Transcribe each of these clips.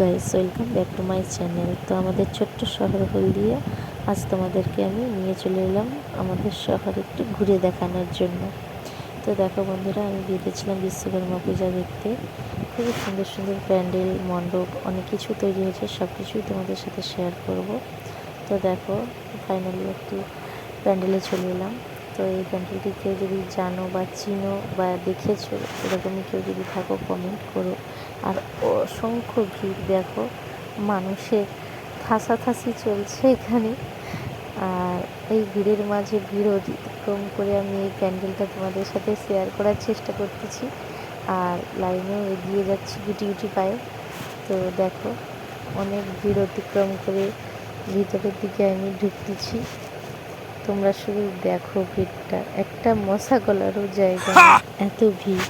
Guys welcome back to my channel তো আমাদের ছোট্ট শহর হলদিয়া, আজ তোমাদেরকে আমি নিয়ে চলে এলাম আমাদের শহর একটু ঘুরে দেখানোর জন্য। তো দেখো বন্ধুরা, আমি বেরিয়েছিলাম বিশ্বকর্মা পূজা দেখতে। খুবই সুন্দর সুন্দর প্যান্ডেল, মণ্ডপ, অনেক কিছু তৈরি হয়েছে সব কিছুই তোমাদের সাথে শেয়ার করব। তো দেখো ফাইনালি একটু প্যান্ডেলে চলে এলাম। তো এই প্যান্ডেলটি কেউ যদি জানো বা চিনো বা দেখেছ, এরকমই কেউ যদি থাকো কমেন্ট করো। আর অসংখ্য ভিড়, দেখো, মানুষের ঠাসাঠাসি চলছে এখানে। আর এই ভিড়ের মাঝে ভিড় অতিক্রম করে আমি এই প্যান্ডেলটা তোমাদের সাথে শেয়ার করার চেষ্টা করতেছি। আর লাইনেও এগিয়ে যাচ্ছি গুটি গুটি পায়ে। তো দেখো, অনেক ভিড় অতিক্রম করে ভিতরের দিকে আমি ঢুকতেছি। তোমরা শুধু দেখো ভিড়টা। একটা মশা গলারও জায়গা এত ভিড়।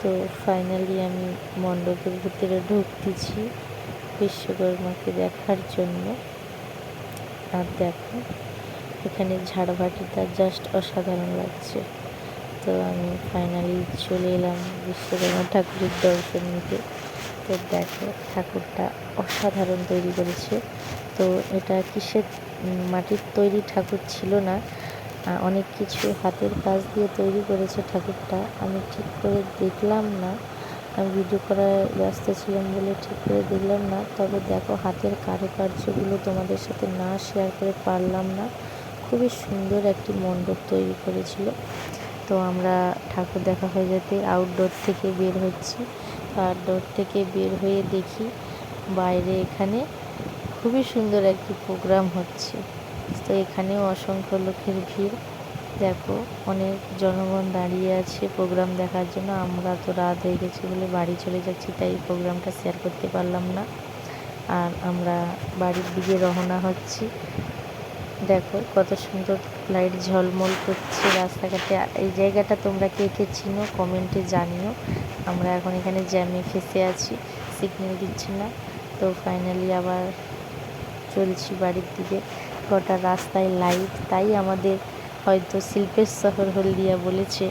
তো ফাইনালি আমি মণ্ডপের ভিতরে ঢুকতেছি বিশ্বকর্মাকে দেখার জন্য। আর দেখো এখানে ঝাড়বাটিটা জাস্ট অসাধারণ লাগছে। তো আমি ফাইনালি চলে এলাম বিশ্বকর্মা ঠাকুরের দর্শন নিতে। তো দেখো ঠাকুরটা অসাধারণ তৈরি করেছে। তো এটা কিসের মাটির তৈরি ঠাকুর ছিল না। অনেক কিছু হাতের কাজ দিয়ে তৈরি করেছে ঠাকুরটা। আমি ঠিক করে দেখলাম না। আমি ভিডিও করার ব্যস্ত ছিলাম বলে ঠিক করে দেখলাম না। তবে দেখো, হাতের কারুকার্যগুলো তোমাদের সাথে না শেয়ার করে পারলাম না। খুবই সুন্দর একটি মণ্ডপ তৈরি করেছিল। তো আমরা ঠাকুর দেখা হয়ে যেতে আউটডোর থেকে বের হচ্ছি। আউটডোর থেকে বের হয়ে দেখি বাইরে এখানে খুবই সুন্দর একটি প্রোগ্রাম হচ্ছে। তো এখানেও অসংখ্য লোকের ভিড়। দেখো, অনেক জনগণ দাঁড়িয়ে আছে প্রোগ্রাম দেখার জন্য। আমরা তো রাত হয়ে গেছে বলে বাড়ি চলে যাচ্ছি, তাই প্রোগ্রামটা শেয়ার করতে পারলাম না। আর আমরা বাড়ির দিকে রওনা হচ্ছি। দেখো, কত সুন্দর লাইট ঝলমল করছে রাস্তাঘাটে। এই জায়গাটা তোমরা কে কে চিনো কমেন্টে জানিও। আমরা এখন এখানে জ্যামে ফেসে আছি সিগন্যাল দিচ্ছি না। তো ফাইনালি আবার চলছি বাড়ির দিকে। গোটা রাস্তায় লাইট তাই আমাদের হয়তো শিল্পের শহর হলদিয়া বলেছে।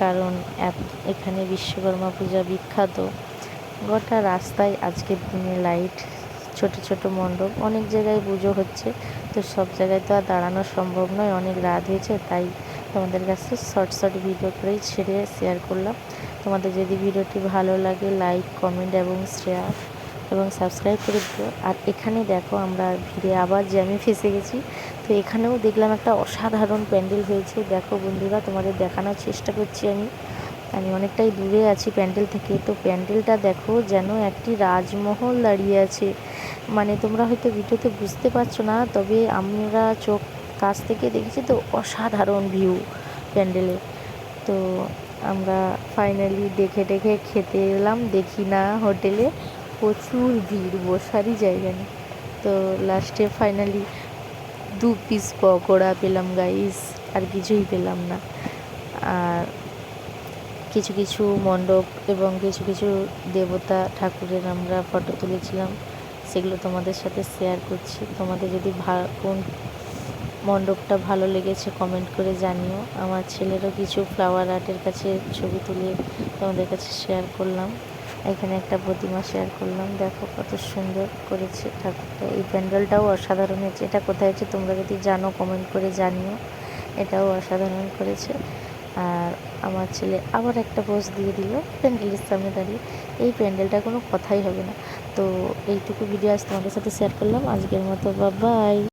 কারণ এখানে বিশ্বকর্মা পূজা বিখ্যাত। গোটা রাস্তায় আজকের দিনে লাইট ছোট ছোট মণ্ডপ, অনেক জায়গায় পুজো হচ্ছে। তো সব জায়গায় তো আর দাঁড়ানো সম্ভব নয়, অনেক রাত হয়েছে, তাই তোমাদের কাছে শর্ট শর্ট ভিডিও করেই ছেড়ে শেয়ার করলাম। তোমাদের যদি ভিডিওটি ভালো লাগে লাইক কমেন্ট এবং শেয়ার এবং সাবস্ক্রাইব করে দিও। আর এখানে দেখো আমরা ভিড়ে আবার জ্যামে ফেসে গেছি। তো এখানেও দেখলাম একটা অসাধারণ প্যান্ডেল হয়েছে। দেখো বন্ধুরা, তোমাদের দেখানোর চেষ্টা করছি আমি। আমি অনেকটাই দূরে আছি প্যান্ডেল থেকে। তো প্যান্ডেলটা দেখো যেন একটি রাজমহল দাঁড়িয়ে আছে। মানে তোমরা হয়তো ভিডিওতে বুঝতে পারছ না, তবে আমরা চোখ কাছ থেকে দেখেছি তো অসাধারণ ভিউ প্যান্ডেলে। তো আমরা ফাইনালি দেখে দেখে খেতে এলাম। দেখি না হোটেলে। প্রচুর ভিড়, বসারই জায়গা নেই। তো লাস্টে ফাইনালি দু পিস পকোড়া পেলাম গাইস আর কিছুই পেলাম না। আর কিছু কিছু মণ্ডপ এবং কিছু কিছু দেবতা ঠাকুরের আমরা ফটো তুলেছিলাম, সেগুলো তোমাদের সাথে শেয়ার করছি। তোমাদের যদি কোন মণ্ডপটা ভালো লেগেছে কমেন্ট করে জানিও। আমার ছেলেরও কিছু ফ্লাওয়ার আর্টের কাছে ছবি তুলে তোমাদের কাছে শেয়ার করলাম। এখানে একটা প্রতিমা শেয়ার করলাম। দেখো কত সুন্দর করেছে ঠাকুরটা। এই প্যান্ডেলটাও অসাধারণ হয়েছে। এটা কোথায় হচ্ছে তোমরা যদি জানো কমেন্ট করে জানিও। এটাও অসাধারণ করেছে। আর আমার ছেলে আবার একটা পোজ দিয়ে দিল প্যান্ডেলের সামনে দাঁড়িয়ে। এই প্যান্ডেলটা কোনো কথাই হবে না। তো এইটুকু ভিডিও আজ তোমাদের সাথে শেয়ার করলাম। আজকের মতো বাই